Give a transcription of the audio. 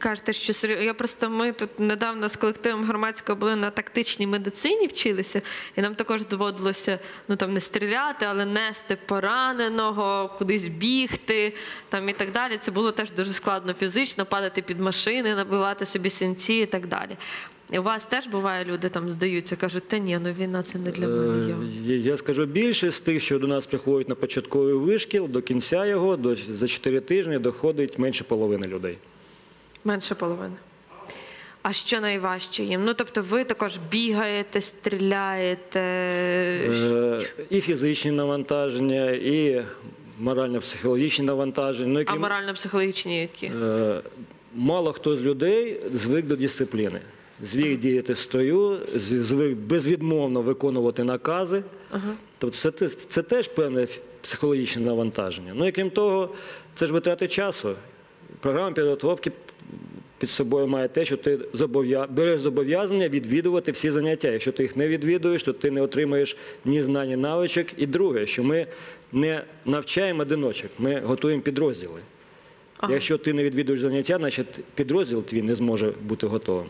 кажете, що. Я просто ми тут недавно з колективом громадського були на тактичній медицині, вчилися, і нам також доводилося ну там не стріляти, але нести пораненого, кудись бігти там і так далі. Це було теж дуже складно фізично, падати під машини, набивати собі синці і так далі. І у вас теж буває, люди там здаються, кажуть, та ні, ну війна це не для мене. Я. Е, Я скажу більше з тих, що до нас приходять на початковий вишкіл, до кінця його, до, за 4 тижні доходить менше половини людей. Менше половини. А що найважче їм? Ну тобто, ви також бігаєте, стріляєте. Е, І фізичні навантаження, і морально-психологічні навантаження. Ну, і А морально-психологічні які? Е, Мало хто з людей звик до дисципліни. Звик діяти в строю, зв- звик безвідмовно виконувати накази. Тобто це, те- це теж певне психологічне навантаження. Ну і крім того, це ж витрати часу. Програма підготовки під собою має те, що ти береш зобов'язання відвідувати всі заняття. Якщо ти їх не відвідуєш, то ти не отримаєш ні знань, ні навичок. І друге, що ми не навчаємо одиночок, ми готуємо підрозділи. Ага. Якщо ти не відвідуєш заняття, значить підрозділ твій не зможе бути готовим.